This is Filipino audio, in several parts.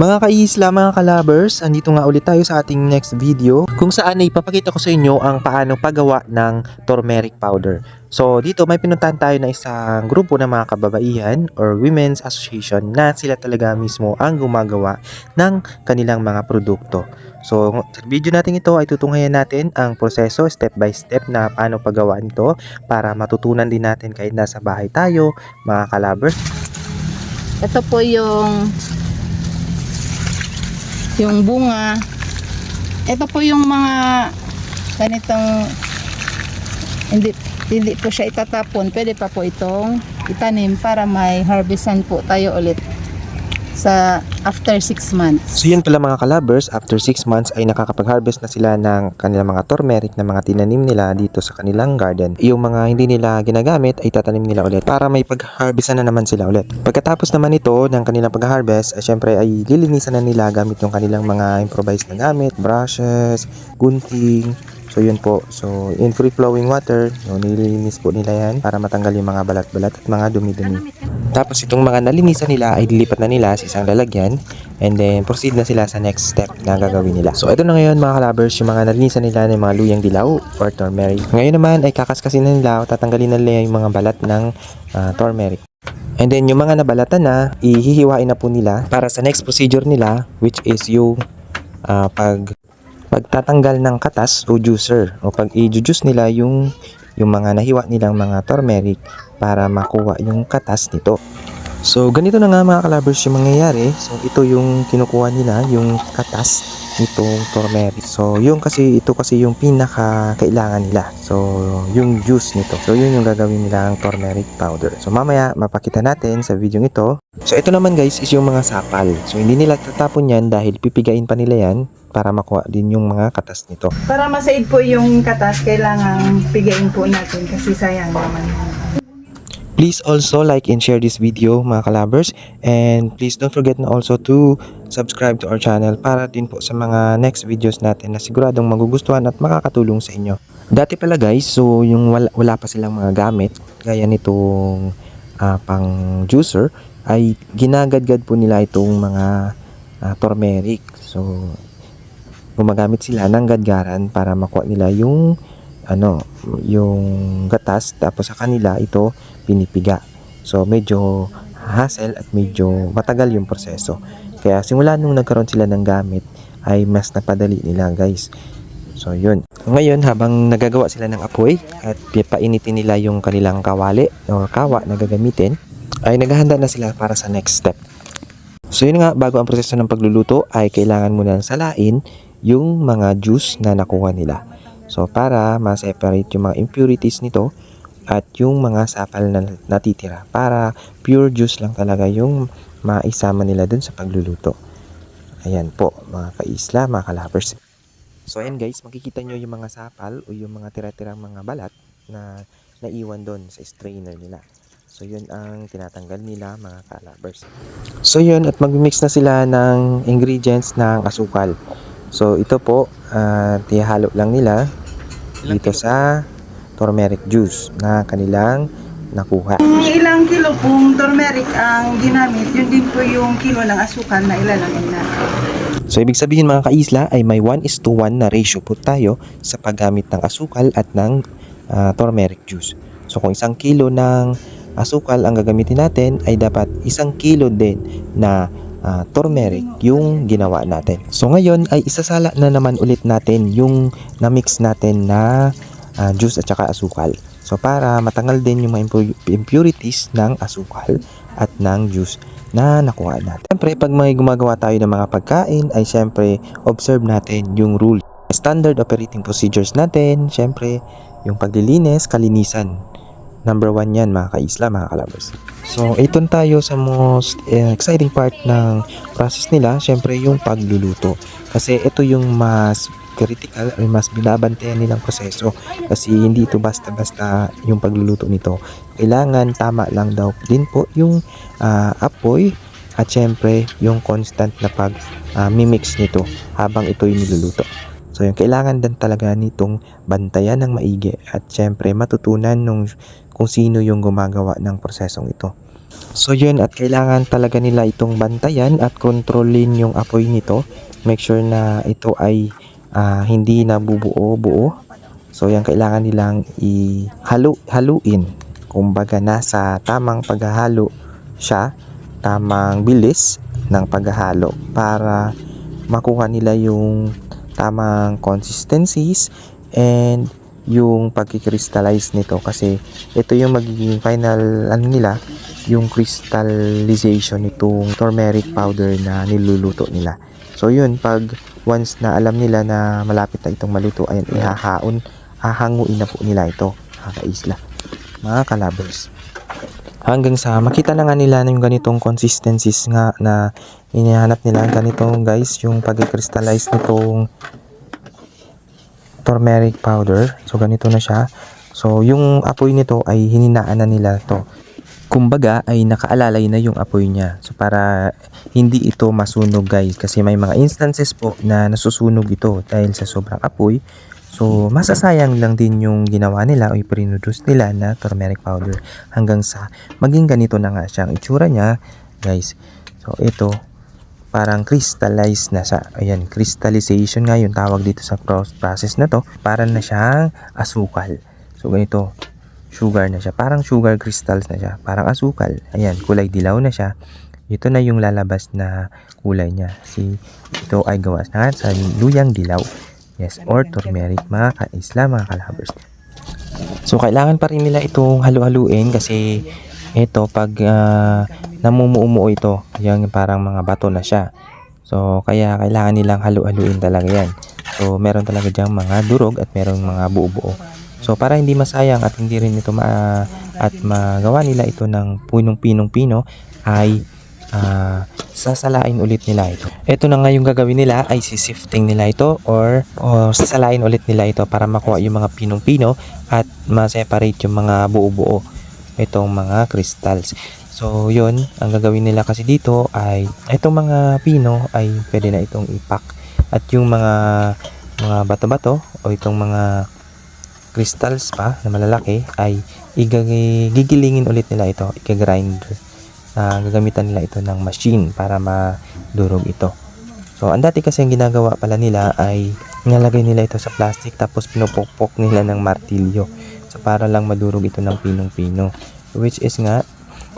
Mga kaisla, mga kalabers, andito nga ulit tayo sa ating next video kung saan ay ipapakita ko sa inyo ang paano paggawa ng turmeric powder. So dito may pinuntahan tayo na isang grupo ng mga kababaihan or women's association na sila talaga mismo ang gumagawa ng kanilang mga produkto. So sa video natin ito ay tutunghayan natin ang proseso step by step na paano paggawa nito para matutunan din natin kahit nasa bahay tayo mga kalabers. Ito po yung yung bunga. Ito po yung mga ganitong hindi hindi po siya itatapon. Pwede pa po itong itanim para may harvestan po tayo ulit sa after 6 months. So yun pala mga kalabers, after 6 months ay nakakapag-harvest na sila ng kanilang mga turmeric na mga tinanim nila dito sa kanilang garden. Yung mga hindi nila ginagamit ay tatanim nila ulit para may pag-harvestan na naman sila ulit. Pagkatapos naman ito ng kanilang pag-harvest, ay syempre ay lilinisan na nila gamit yung kanilang mga improvised na gamit, brushes, gunting, So yun po, so in free flowing water, so, nililinis po nila yan para matanggal yung mga balat-balat at mga dumi-dumi. Tapos itong mga nalinisan nila ay dilipat na nila sa isang lalagyan and then proceed na sila sa next step na gagawin nila. So ito na ngayon mga kalabers, yung mga nalinisan nila ng mga luyang dilaw or turmeric. Ngayon naman ay kakaskasin na nila o tatanggalin na nila yung mga balat ng ah, turmeric. And then yung mga nabalatan na, ihihiwain na po nila para sa next procedure nila which is yung ah, pag pagtatanggal ng katas o juicer o pag i-juice nila yung yung mga nahiwa nilang mga turmeric para makuha yung katas nito. So, ganito na nga mga kalabers yung mangyayari. So, ito yung kinukuha nila, yung katas nitong turmeric. So, yung kasi, ito kasi yung pinaka kailangan nila. So, yung juice nito. So, yun yung gagawin nilang turmeric powder. So, mamaya, mapakita natin sa video ito. So, ito naman guys is yung mga sapal. So, hindi nila tatapon yan dahil pipigain pa nila yan para makuha din yung mga katas nito. Para masaid po yung katas, kailangan pigain po natin kasi sayang naman. Please also like and share this video mga kalabers and please don't forget na also to subscribe to our channel para din po sa mga next videos natin na siguradong magugustuhan at makakatulong sa inyo. Dati pala guys, so yung wala, wala pa silang mga gamit gaya nitong ah, pang juicer ay ginagadgad po nila itong mga ah, turmeric. So gumagamit sila ng gadgaran para makuha nila yung ano, yung gatas tapos sa kanila ito pinipiga. So medyo hassle at medyo matagal yung proseso. Kaya simula nung nagkaroon sila ng gamit ay mas napadali nila guys. So yun. Ngayon habang nagagawa sila ng apoy at painitin nila yung kanilang kawali or kawa na gagamitin ay naghahanda na sila para sa next step. So yun nga, bago ang proseso ng pagluluto ay kailangan muna salain yung mga juice na nakuha nila. So para ma-separate yung mga impurities nito at yung mga sapal na natitira para pure juice lang talaga yung maisama nila dun sa pagluluto. Ayan po mga kaisla, mga kalabers. So ayan guys, makikita nyo yung mga sapal o yung mga tira-tirang mga balat na naiwan doon sa strainer nila. So yun ang tinatanggal nila mga kalabers. So yun at mag-mix na sila ng ingredients ng asukal. So ito po, uh, tihalo lang nila dito sa turmeric juice na kanilang nakuha. Ilang kilo pong turmeric ang ginamit, yun din po yung kilo ng asukal na ilalagay natin. So ibig sabihin mga kaisla ay may 1 is to 1 na ratio po tayo sa paggamit ng asukal at ng ah, turmeric juice. So kung isang kilo ng asukal ang gagamitin natin ay dapat isang kilo din na ah, turmeric yung ginawa natin. So ngayon ay isasala na naman ulit natin yung na-mix natin na ah, juice at saka asukal. So para matanggal din yung mga impu- impurities ng asukal at ng juice na nakuha natin. Siyempre, pag may gumagawa tayo ng mga pagkain, ay siyempre, observe natin yung rule. Standard operating procedures natin, siyempre, yung paglilinis, kalinisan. Number one yan, mga kaisla, mga kalabers. So, ito tayo sa most eh, exciting part ng process nila, siyempre, yung pagluluto. Kasi ito yung mas critical ay mas binabantayan nilang proseso kasi hindi ito basta-basta yung pagluluto nito. Kailangan tama lang daw din po yung ah, apoy at syempre yung constant na pag ah, mimix nito habang ito'y niluluto. So yung kailangan din talaga nitong bantayan ng maigi at syempre matutunan nung kung sino yung gumagawa ng prosesong ito. So yun at kailangan talaga nila itong bantayan at kontrolin yung apoy nito. Make sure na ito ay ah, hindi nabubuo-buo. So yan kailangan nilang ihalo haluin. Kumbaga nasa tamang paghahalo siya, tamang bilis ng paghahalo para makuha nila yung tamang consistencies and yung pagkikrystallize nito kasi ito yung magiging final ano nila yung crystallization nitong turmeric powder na niluluto nila. So yun, pag once na alam nila na malapit na itong maluto, ayan, ihahaon, hahanguin na po nila ito, mga kaisla, mga kalabers. Hanggang sa makita na nga nila yung ganitong consistencies nga na inihanap nila ganitong guys, yung pag-crystallize nitong turmeric powder. So ganito na siya. So yung apoy nito ay hininaan na nila to. Kumbaga ay nakaalalay na yung apoy niya. So para hindi ito masunog guys kasi may mga instances po na nasusunog ito dahil sa sobrang apoy. So masasayang lang din yung ginawa nila o iproduce nila na turmeric powder hanggang sa maging ganito na nga siyang itsura niya guys. So ito parang crystallize na siya. Ayan, crystallization nga yung tawag dito sa pro- process na to. Para na siyang asukal. So ganito, sugar na siya. Parang sugar crystals na siya. Parang asukal. Ayan, kulay dilaw na siya. Ito na yung lalabas na kulay niya. Si ito ay gawa na sa luyang dilaw. Yes, or turmeric mga ka-isla, mga kalabers. So kailangan pa rin nila itong halu-haluin kasi ito pag ah, namumuo ito, yung parang mga bato na siya. So kaya kailangan nilang halu-haluin talaga yan. So meron talaga diyang mga durog at meron mga buo-buo. So para hindi masayang at hindi rin ito ma at magawa nila ito ng punong-pinong-pino ay ah, sasalain ulit nila ito. Ito na nga yung gagawin nila ay sisifting nila ito or, or sasalain ulit nila ito para makuha yung mga pinong-pino at ma-separate yung mga buo-buo itong mga crystals. So, yun, ang gagawin nila kasi dito ay itong mga pino ay pwede na itong ipak at yung mga mga bato-bato o itong mga crystals pa na malalaki ay igagi- gigilingin ulit nila ito, i-grinder. Ah, gagamitan nila ito ng machine para madurog ito. So, ang dati kasi ang ginagawa pala nila ay nilalagay nila ito sa plastic tapos pinupokpok nila ng martilyo. So, para lang madurog ito ng pinong-pino. Which is nga,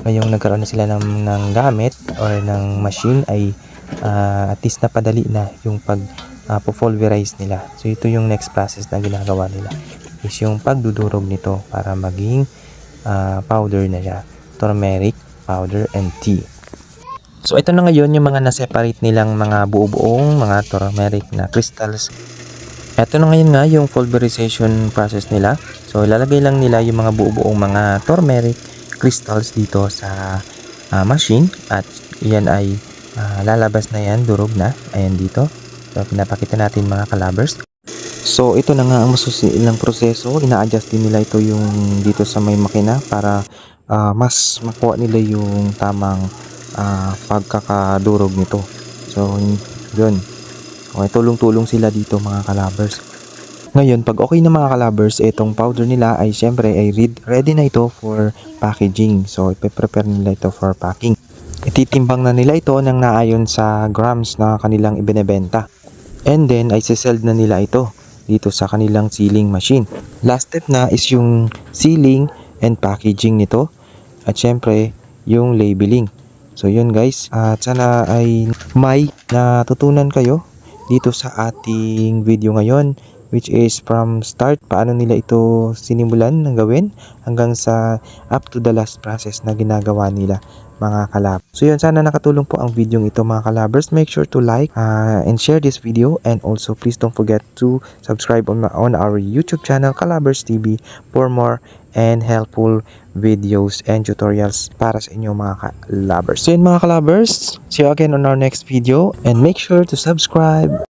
ngayong nagkaroon na sila ng, ng gamit or ng machine ay ah, at least napadali na yung pag ah, pulverize nila. So, ito yung next process na ginagawa nila is yung pagdudurog nito para maging ah, powder na siya. Turmeric powder and tea. So ito na ngayon yung mga na-separate nilang mga buo-buong mga turmeric na crystals. Ito na ngayon nga yung pulverization process nila. So ilalagay lang nila yung mga buo-buong mga turmeric crystals dito sa ah, machine at yan ay ah, lalabas na yan, durog na. Ayan dito. So pinapakita natin mga kalabers. So ito na nga ang masusilang proseso. Ina-adjust din nila ito yung dito sa may makina para ah, mas makuha nila yung tamang ah, pagkakadurog nito. So yun. Okay, tulong-tulong sila dito mga kalabers. Ngayon, pag okay na mga kalabers, itong powder nila ay syempre ay read- ready na ito for packaging. So, ipe-prepare nila ito for packing. Ititimbang na nila ito ng naayon sa grams na kanilang ibinebenta. And then, ay siseld na nila ito dito sa kanilang sealing machine. Last step na is yung sealing and packaging nito. At syempre, yung labeling. So yun guys, at sana ay may natutunan kayo dito sa ating video ngayon which is from start paano nila ito sinimulan ng gawin hanggang sa up to the last process na ginagawa nila mga kalab. So yun, sana nakatulong po ang video ito mga kalabers. Make sure to like uh, and share this video and also please don't forget to subscribe on, on our YouTube channel Kalabers TV for more and helpful videos and tutorials para sa inyo mga kalabers. So yun mga kalabers, see you again on our next video and make sure to subscribe.